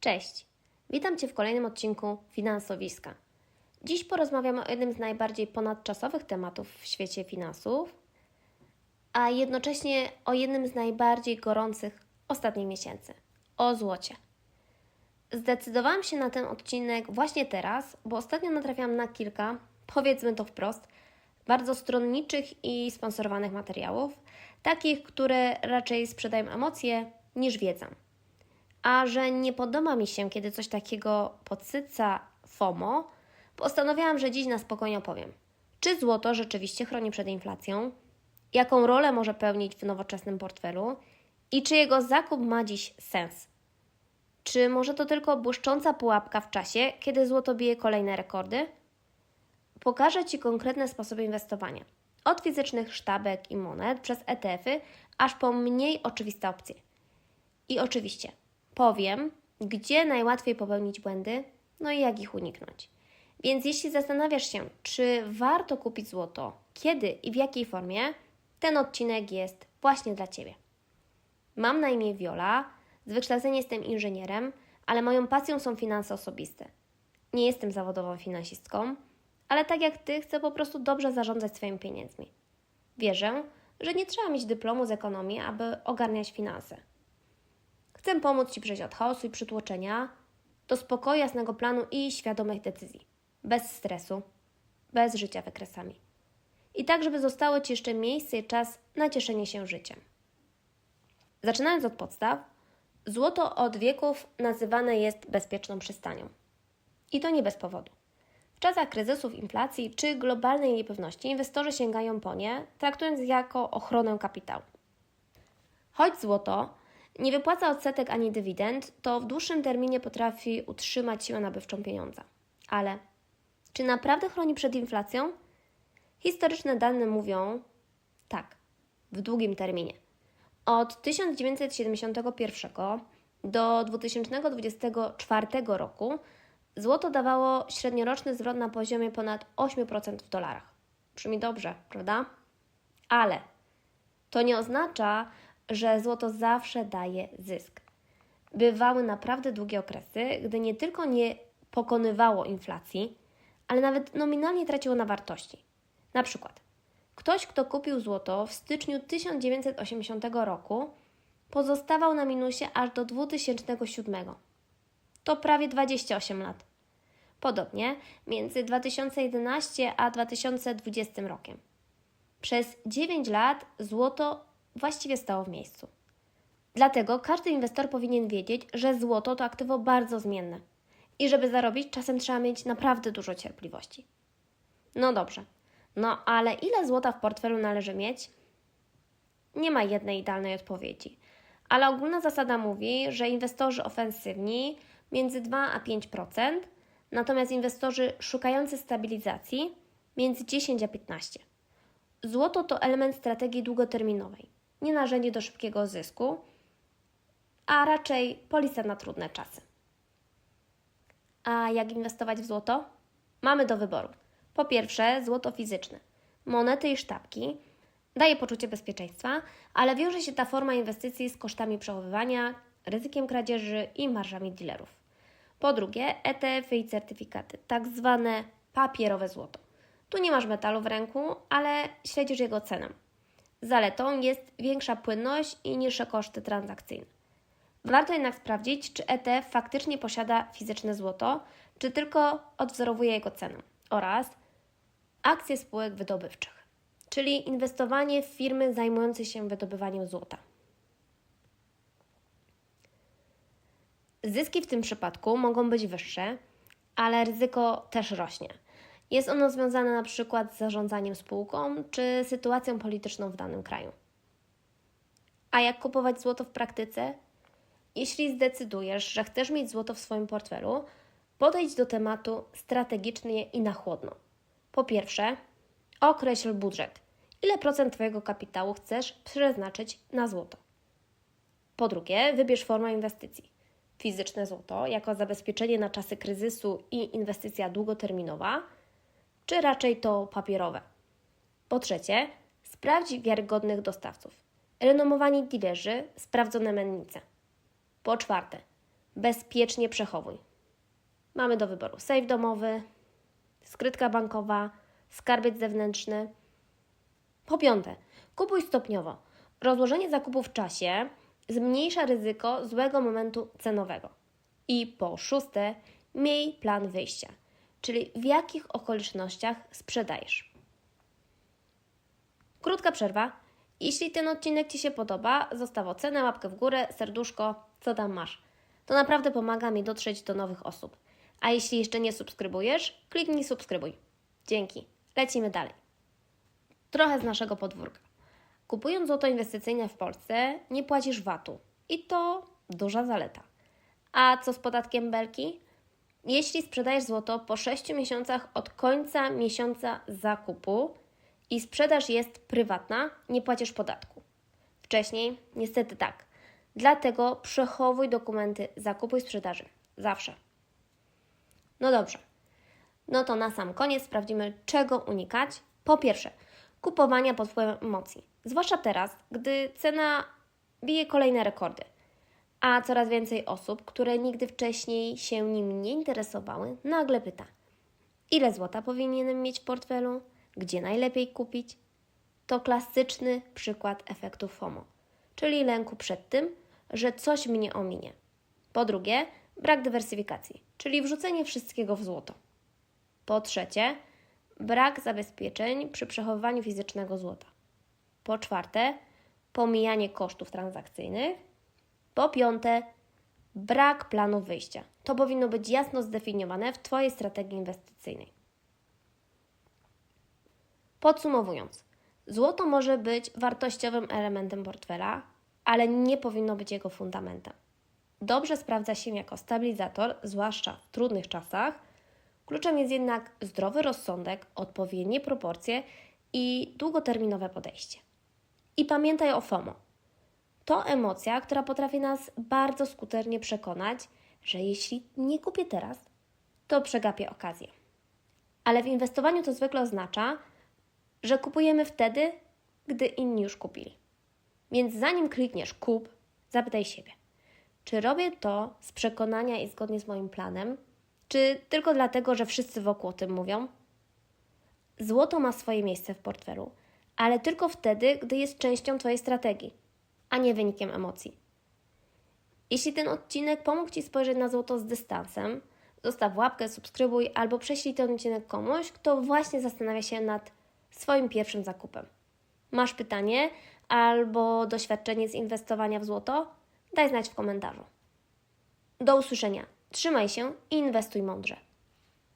Cześć, witam Cię w kolejnym odcinku Finansowiska. Dziś porozmawiamy o jednym z najbardziej ponadczasowych tematów w świecie finansów, a jednocześnie o jednym z najbardziej gorących ostatnich miesięcy o złocie. Zdecydowałam się na ten odcinek właśnie teraz, bo ostatnio natrafiłam na kilka, powiedzmy to wprost, bardzo stronniczych i sponsorowanych materiałów, takich, które raczej sprzedają emocje niż wiedzę. A że nie podoba mi się, kiedy coś takiego podsyca FOMO, postanowiłam, że dziś na spokojnie opowiem. Czy złoto rzeczywiście chroni przed inflacją? Jaką rolę może pełnić w nowoczesnym portfelu? I czy jego zakup ma dziś sens? Czy może to tylko błyszcząca pułapka w czasie, kiedy złoto bije kolejne rekordy? Pokażę Ci konkretne sposoby inwestowania. Od fizycznych sztabek i monet, przez ETF-y, aż po mniej oczywiste opcje. I oczywiście powiem, gdzie najłatwiej popełnić błędy, no i jak ich uniknąć. Więc jeśli zastanawiasz się, czy warto kupić złoto, kiedy i w jakiej formie, ten odcinek jest właśnie dla Ciebie. Mam na imię Viola, z wykształcenia jestem inżynierem, ale moją pasją są finanse osobiste. Nie jestem zawodową finansistką, ale tak jak Ty chcę po prostu dobrze zarządzać swoimi pieniędzmi. Wierzę, że nie trzeba mieć dyplomu z ekonomii, aby ogarniać finanse. Chcę pomóc Ci przejść od chaosu i przytłoczenia do spokoju, jasnego planu i świadomych decyzji. Bez stresu, bez życia wykresami. I tak, żeby zostało Ci jeszcze miejsce i czas na cieszenie się życiem. Zaczynając od podstaw, złoto od wieków nazywane jest bezpieczną przystanią. I to nie bez powodu. W czasach kryzysów, inflacji czy globalnej niepewności inwestorzy sięgają po nie, traktując jako ochronę kapitału. Choć złoto nie wypłaca odsetek ani dywidend, to w dłuższym terminie potrafi utrzymać siłę nabywczą pieniądza. Ale czy naprawdę chroni przed inflacją? Historyczne dane mówią tak, w długim terminie. Od 1971 do 2024 roku złoto dawało średnioroczny zwrot na poziomie ponad 8% w dolarach. Brzmi dobrze, prawda? Ale to nie oznacza, że złoto zawsze daje zysk. Bywały naprawdę długie okresy, gdy nie tylko nie pokonywało inflacji, ale nawet nominalnie traciło na wartości. Na przykład, ktoś, kto kupił złoto w styczniu 1980 roku, pozostawał na minusie aż do 2007. To prawie 28 lat. Podobnie między 2011 a 2020 rokiem. Przez 9 lat złoto właściwie stało w miejscu. Dlatego każdy inwestor powinien wiedzieć, że złoto to aktywo bardzo zmienne i żeby zarobić, czasem trzeba mieć naprawdę dużo cierpliwości. No dobrze, no ale ile złota w portfelu należy mieć? Nie ma jednej idealnej odpowiedzi, ale ogólna zasada mówi, że inwestorzy ofensywni między 2 a 5%, natomiast inwestorzy szukający stabilizacji między 10 a 15. Złoto to element strategii długoterminowej, nie narzędzie do szybkiego zysku, a raczej polisa na trudne czasy. A jak inwestować w złoto? Mamy do wyboru. Po pierwsze, złoto fizyczne. Monety i sztabki daje poczucie bezpieczeństwa, ale wiąże się ta forma inwestycji z kosztami przechowywania, ryzykiem kradzieży i marżami dealerów. Po drugie, ETF-y i certyfikaty, tak zwane papierowe złoto. Tu nie masz metalu w ręku, ale śledzisz jego cenę. Zaletą jest większa płynność i niższe koszty transakcyjne. Warto jednak sprawdzić, czy ETF faktycznie posiada fizyczne złoto, czy tylko odwzorowuje jego cenę oraz akcje spółek wydobywczych, czyli inwestowanie w firmy zajmujące się wydobywaniem złota. Zyski w tym przypadku mogą być wyższe, ale ryzyko też rośnie. Jest ono związane na przykład z zarządzaniem spółką czy sytuacją polityczną w danym kraju. A jak kupować złoto w praktyce? Jeśli zdecydujesz, że chcesz mieć złoto w swoim portfelu, podejdź do tematu strategicznie i na chłodno. Po pierwsze, określ budżet. Ile procent Twojego kapitału chcesz przeznaczyć na złoto? Po drugie, wybierz formę inwestycji. Fizyczne złoto jako zabezpieczenie na czasy kryzysu i inwestycja długoterminowa, czy raczej to papierowe? Po trzecie, sprawdź wiarygodnych dostawców. Renomowani dealerzy, sprawdzone mennice. Po czwarte, bezpiecznie przechowuj. Mamy do wyboru safe domowy, skrytka bankowa, skarbiec zewnętrzny. Po piąte, kupuj stopniowo. Rozłożenie zakupu w czasie zmniejsza ryzyko złego momentu cenowego. I po szóste, miej plan wyjścia, czyli w jakich okolicznościach sprzedajesz. Krótka przerwa. Jeśli ten odcinek Ci się podoba, zostaw ocenę, łapkę w górę, serduszko, co tam masz. To naprawdę pomaga mi dotrzeć do nowych osób. A jeśli jeszcze nie subskrybujesz, kliknij subskrybuj. Dzięki. Lecimy dalej. Trochę z naszego podwórka. Kupując złoto inwestycyjne w Polsce, nie płacisz VAT-u. I to duża zaleta. A co z podatkiem belki? Jeśli sprzedajesz złoto po 6 miesiącach od końca miesiąca zakupu i sprzedaż jest prywatna, nie płacisz podatku. Wcześniej, niestety tak. Dlatego przechowuj dokumenty zakupu i sprzedaży. Zawsze. No dobrze. No to na sam koniec sprawdzimy, czego unikać. Po pierwsze, kupowania pod wpływem emocji. Zwłaszcza teraz, gdy cena bije kolejne rekordy. A coraz więcej osób, które nigdy wcześniej się nim nie interesowały, nagle pyta: ile złota powinienem mieć w portfelu? Gdzie najlepiej kupić? To klasyczny przykład efektu FOMO, czyli lęku przed tym, że coś mnie ominie. Po drugie, brak dywersyfikacji, czyli wrzucenie wszystkiego w złoto. Po trzecie, brak zabezpieczeń przy przechowywaniu fizycznego złota. Po czwarte, pomijanie kosztów transakcyjnych. Po piąte, brak planu wyjścia. To powinno być jasno zdefiniowane w Twojej strategii inwestycyjnej. Podsumowując, złoto może być wartościowym elementem portfela, ale nie powinno być jego fundamentem. Dobrze sprawdza się jako stabilizator, zwłaszcza w trudnych czasach. Kluczem jest jednak zdrowy rozsądek, odpowiednie proporcje i długoterminowe podejście. I pamiętaj o FOMO. To emocja, która potrafi nas bardzo skutecznie przekonać, że jeśli nie kupię teraz, to przegapię okazję. Ale w inwestowaniu to zwykle oznacza, że kupujemy wtedy, gdy inni już kupili. Więc zanim klikniesz kup, zapytaj siebie, czy robię to z przekonania i zgodnie z moim planem, czy tylko dlatego, że wszyscy wokół o tym mówią? Złoto ma swoje miejsce w portfelu, ale tylko wtedy, gdy jest częścią Twojej strategii, a nie wynikiem emocji. Jeśli ten odcinek pomógł Ci spojrzeć na złoto z dystansem, zostaw łapkę, subskrybuj albo prześlij ten odcinek komuś, kto właśnie zastanawia się nad swoim pierwszym zakupem. Masz pytanie albo doświadczenie z inwestowania w złoto? Daj znać w komentarzu. Do usłyszenia. Trzymaj się i inwestuj mądrze.